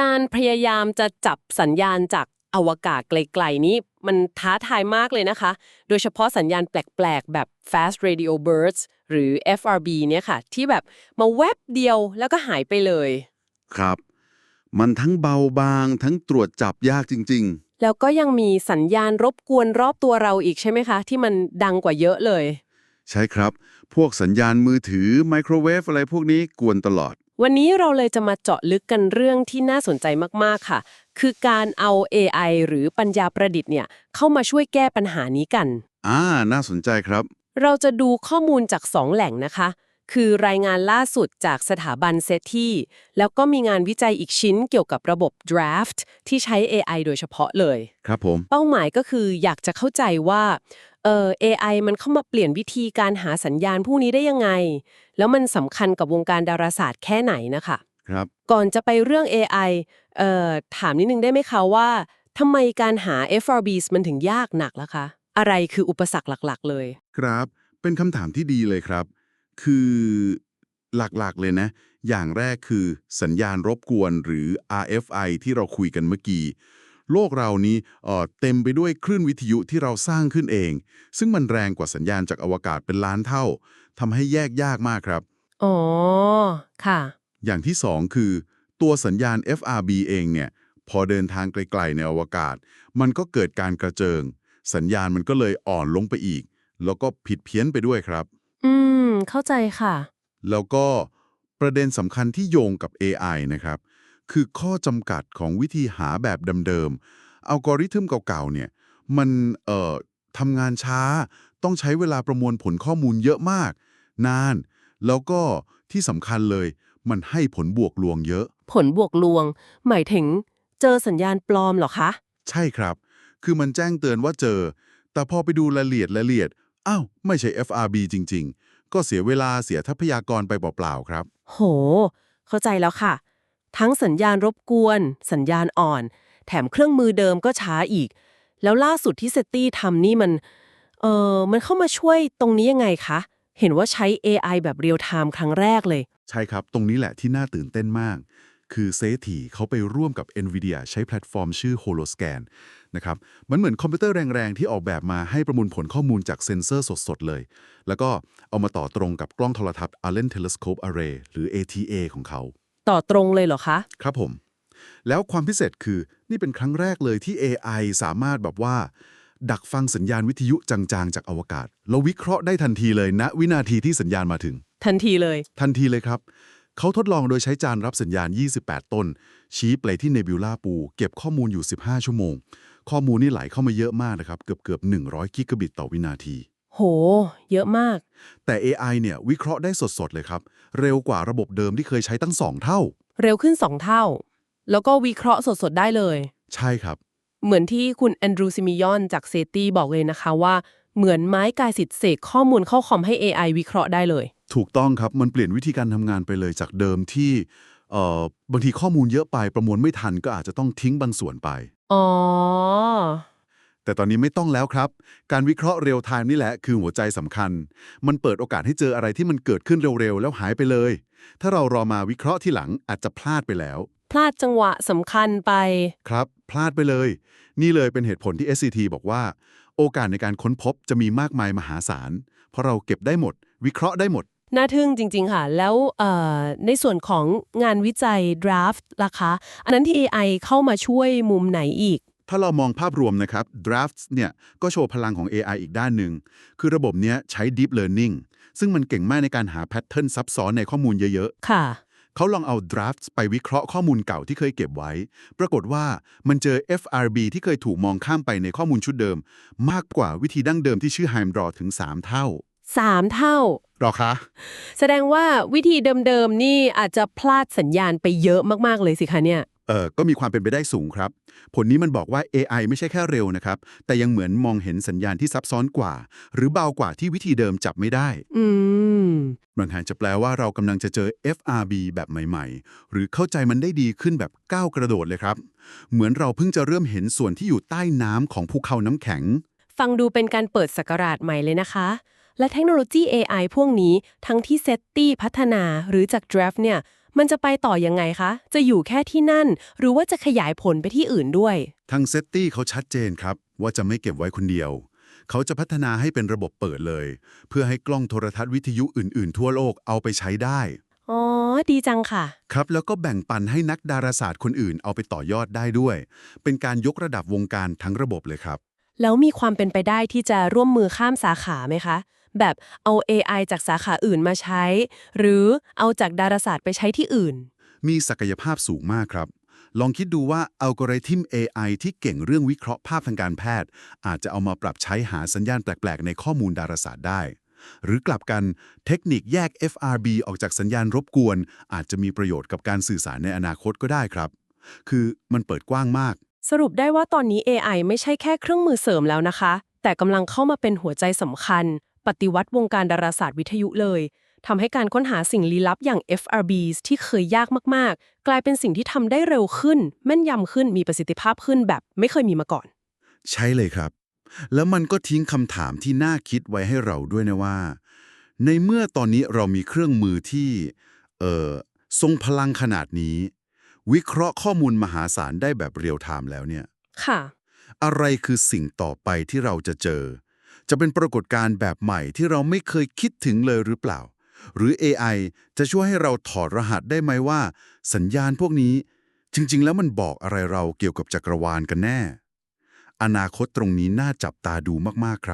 การพยายามจะจับสัญญาณจากอวกาศไกลๆนี้ มันท้าทายมากเลยนะคะ โดยเฉพาะสัญญาณแปลกๆ แบบ fast radio bursts หรือ FRB เนี่ยค่ะ ที่แบบมาแวบเดียวแล้วก็หายไปเลย ครับ มันทั้งเบาบางทั้งตรวจจับยากจริงแล้วก็ยังมีสัญญาณรบกวนรอบตัวเราอีกใช่ไหมคะ ที่มันดังกว่าเยอะเลยๆใช่ครับ พวกสัญญาณมือถือไมโครเวฟอะไรพวกนี้กวนตลอด วันนี้เราเลยจะมาเจาะลึกกันเรื่องที่น่าสนใจมากๆค่ะ คือการเอา AI หรือปัญญาประดิษฐ์เนี่ยเข้ามาช่วยแก้ปัญหานี้กัน อ่า น่าสนใจครับ เราจะดูข้อมูลจาก2แหล่งนะคะ คือรายงานล่าสุดจากสถาบันเซที่แล้วก็มีงานวิจัยอีกชิ้นเกี่ยวกับระบบ draft ที่ใช้ AI โดยเฉพาะเลย ครับผม เป้าหมายก็คืออยากจะเข้าใจว่าเอ่อ AI มันเข้ามาเปลี่ยนวิธีการหาสัญญาณพวกนี้ได้ยังไง แล้วมันสำคัญกับวงการดาราศาสตร์แค่ไหนนะคะ ครับ ก่อนจะไปเรื่อง AI เอ่อถามนิดนึงได้ไหมคะว่าทำไมการหา FRBs มันถึงยากหนักล่ะคะ อะไรคืออุปสรรคหลักๆ เลย ครับ เป็นคำถามที่ดีเลยครับ คือหลักๆเลยนะ อย่างแรกคือสัญญาณรบกวนหรือ RFI ที่เราคุยกันเมื่อกี้ โลกเรานี้เอ่อเต็มไปด้วยคลื่นวิทยุที่เราสร้างขึ้นเอง ซึ่งมันแรงกว่าสัญญาณจากอวกาศเป็นล้านเท่าทำให้แยกยากมากครับ อ๋อ ค่ะ อย่างที่สองคือ ตัวสัญญาณ FRB เองเนี่ย พอเดินทางไกลๆในอวกาศ มันก็เกิดการกระเจิง สัญญาณมันก็เลยอ่อนลงไปอีก แล้วก็ผิดเพี้ยนไปด้วยครับ อืม เข้าใจค่ะ แล้วก็ประเด็นสำคัญที่โยงกับ AI นะครับ คือข้อจำกัดของวิธีหาแบบเดิมๆอัลกอริทึมเก่าๆเนี่ย มันเอ่อทำงานช้า ต้องใช้เวลาประมวลผลข้อมูลเยอะมาก นาน แล้วก็ที่สำคัญเลย มันให้ผลบวกลวงเยอะ ผลบวกลวง หมายถึง เจอสัญญาณปลอมเหรอคะ ใช่ครับ คือมันแจ้งเตือนว่าเจอ แต่พอไปดูรายละเอียดรายละเอียด อ้าว ไม่ใช่ FRB จริง ๆ ก็เสียเวลาเสียทรัพยากรไปเปล่าๆครับ โห เข้าใจแล้วค่ะ ทั้งสัญญาณรบกวน สัญญาณอ่อน แถมเครื่องมือเดิมก็ช้าอีก แล้วล่าสุดที่เซตตี้ทำนี่มัน เออมันเข้ามาช่วยตรงนี้ยังไงคะ เห็นว่าใช้ AI แบบเรียลไทม์ครั้งแรกเลย ใช่ครับ ตรงนี้แหละที่น่าตื่นเต้นมาก คือเซทีเขาไปร่วมกับ NVIDIA ใช้แพลตฟอร์มชื่อ Holoscan นะครับ มันเหมือนคอมพิวเตอร์แรงๆ ที่ออกแบบมาให้ประมวลผลข้อมูลจากเซ็นเซอร์สดๆ เลย แล้วก็เอามาต่อตรงกับกล้องโทรทัศน์ Allen Telescope Array หรือ ATA ของเขา ต่อตรงเลยเหรอคะ ครับผม แล้วความพิเศษคือนี่เป็นครั้งแรกเลยที่ AI สามารถแบบว่า ดักฟังสัญญาณวิทยุจางๆ จากอวกาศ แล้ววิเคราะห์ได้ทันทีเลยณวินาทีที่สัญญาณมาถึง ทันทีเลย ทันทีเลยครับ เขาทดลองโดยใช้จานรับสัญญาณ 28 ต้น ชี้ไปที่เนบิวลาปู เก็บข้อมูลอยู่ 15 ชั่วโมง ข้อมูลนี่ไหลเข้ามาเยอะมากนะครับ เกือบเกือบ100 กิกะบิตต่อวินาที โห เยอะมาก แต่ AI เนี่ยวิเคราะห์ได้สดๆ เลยครับ เร็วกว่าระบบเดิมที่เคยใช้ตั้ง 2 เท่า เร็วขึ้น 2 เท่า แล้วก็วิเคราะห์สดๆ ได้เลย ใช่ครับ เหมือนที่คุณแอนดรูซิมิยอนจากเซตี้บอกเลยนะคะว่า เหมือนไม้กายสิทธิ์เสกข้อมูลเข้าคอมให้ AI วิเคราะห์ได้เลย ถูกต้องครับมันเปลี่ยนวิธีการทำงานไปเลยจากเดิมที่เอ่อบางทีข้อมูลเยอะไปประมวลไม่ทันก็อาจจะต้องทิ้งบางส่วนไป อ๋อ แต่ตอนนี้ไม่ต้องแล้วครับ การวิเคราะห์เรียลไทม์นี่แหละคือหัวใจสำคัญ มันเปิดโอกาสให้เจออะไรที่มันเกิดขึ้นเร็วๆ แล้วหายไปเลย ถ้าเรารอมาวิเคราะห์ที่หลังอาจจะพลาดไปแล้ว พลาดจังหวะสำคัญไป ครับ พลาดไปเลย นี่เลยเป็นเหตุผลที่ SCT บอกว่า โอกาสในการค้นพบจะมีมากมายมหาศาล เพราะเราเก็บได้หมด วิเคราะห์ได้หมด น่าทึ่งจริง ๆ ค่ะ แล้วเอ่อในส่วนของงานวิจัย draft ล่ะคะ อันนั้นที่ AI เข้ามาช่วยมุมไหนอีก ถ้าเรามองภาพรวมนะครับ drafts เนี่ยก็โชว์พลังของ AI อีกด้านหนึ่ง คือระบบเนี้ยใช้ deep learning ซึ่งมันเก่งมากในการหาแพทเทิร์นซับซ้อนในข้อมูลเยอะค่ะๆเขาลองเอา drafts ไปวิเคราะห์ข้อมูลเก่าที่เคยเก็บไว้ ปรากฏว่ามันเจอ FRB ที่เคยถูกมองข้ามไปในข้อมูลชุดเดิม มากกว่าวิธีดั้งเดิมที่ชื่อ Heim Draw ถึง 3 เท่า 3 เท่าหรอคะ แสดงว่าวิธีเดิมๆ นี่อาจจะพลาดสัญญาณไปเยอะมากๆ เลยสิคะเนี่ย เออก็มีความเป็นไปได้สูงครับ ผลนี้มันบอกว่า AI ไม่ใช่แค่เร็วนะครับ แต่ยังเหมือนมองเห็นสัญญาณที่ซับซ้อนกว่า หรือเบากว่าที่วิธีเดิมจับไม่ได้ อืมมันอาจจะแปลว่าเรากำลังจะเจอ FRB แบบใหม่ๆ หรือเข้าใจมันได้ดีขึ้นแบบก้าวกระโดดเลยครับ เหมือนเราเพิ่งจะเริ่มเห็นส่วนที่อยู่ใต้น้ำของภูเขาน้ำแข็ง ฟังดูเป็นการเปิดสกราชใหม่เลยนะคะ และเทคโนโลยี AI พวกนี้ทั้งที่เซตตี้พัฒนาหรือจาก Draft เนี่ย มันจะไปต่อยังไงคะ จะอยู่แค่ที่นั่น หรือว่าจะขยายผลไปที่อื่นด้วย ทางเซตตี้เขาชัดเจนครับ ว่าจะไม่เก็บไว้คนเดียว เขาจะพัฒนาให้เป็นระบบเปิดเลย เพื่อให้กล้องโทรทัศน์วิทยุอื่น ๆ ทั่วโลกเอาไปใช้ได้อ๋อ ดีจังค่ะ ครับแล้วก็แบ่งปันให้นักดาราศาสตร์คนอื่นเอาไปต่อยอดได้ด้วย เป็นการยกระดับวงการทั้งระบบเลยครับ แล้วมีความเป็นไปได้ที่จะร่วมมือข้ามสาขาไหมคะ แบบเอา AI จากสาขาอื่นมาใช้ หรือเอาจากดาราศาสตร์ไปใช้ที่อื่น มีศักยภาพสูงมากครับ ลองคิดดูว่าอัลกอริทึม AI ที่เก่งเรื่องวิเคราะห์ภาพทางการแพทย์ อาจจะเอามาปรับใช้หาสัญญาณแปลกๆ ในข้อมูลดาราศาสตร์ได้ หรือกลับกันเทคนิคแยก FRB ออกจากสัญญาณรบกวน อาจจะมีประโยชน์กับการสื่อสารในอนาคตก็ได้ครับ คือมันเปิดกว้างมาก สรุปได้ว่าตอนนี้ AI ไม่ใช่แค่เครื่องมือเสริมแล้วนะคะ แต่กำลังเข้ามาเป็นหัวใจสำคัญ ปฏิวัติวงการดาราศาสตร์วิทยุเลยทำให้การค้นหาสิ่งลี้ลับอย่าง FRBs ที่เคยยากมาก ๆ กลายเป็นสิ่งที่ทำได้เร็วขึ้น แม่นยำขึ้นมีประสิทธิภาพขึ้นแบบไม่เคยมีมาก่อน ใช่เลยครับ แล้วมันก็ทิ้งคำถามที่น่าคิดไว้ให้เราด้วยนะว่า ในเมื่อตอนนี้เรามีเครื่องมือที่เอ่อทรงพลังขนาดนี้ วิเคราะห์ข้อมูลมหาศาลได้แบบเรียลไทม์แล้วเนี่ย ค่ะ อะไรคือสิ่งต่อไปที่เราจะเจอ จะเป็นปรากฏการณ์แบบใหม่ที่เราไม่เคยคิดถึงเลยหรือเปล่า หรือ AI จะช่วยให้เราถอดรหัสได้ไหมว่า สัญญาณพวกนี้ จริง ๆ แล้วมันบอกอะไรเราเกี่ยวกับจักรวาลกันแน่ อนาคตตรงนี้น่าจับตาดูมากๆครับ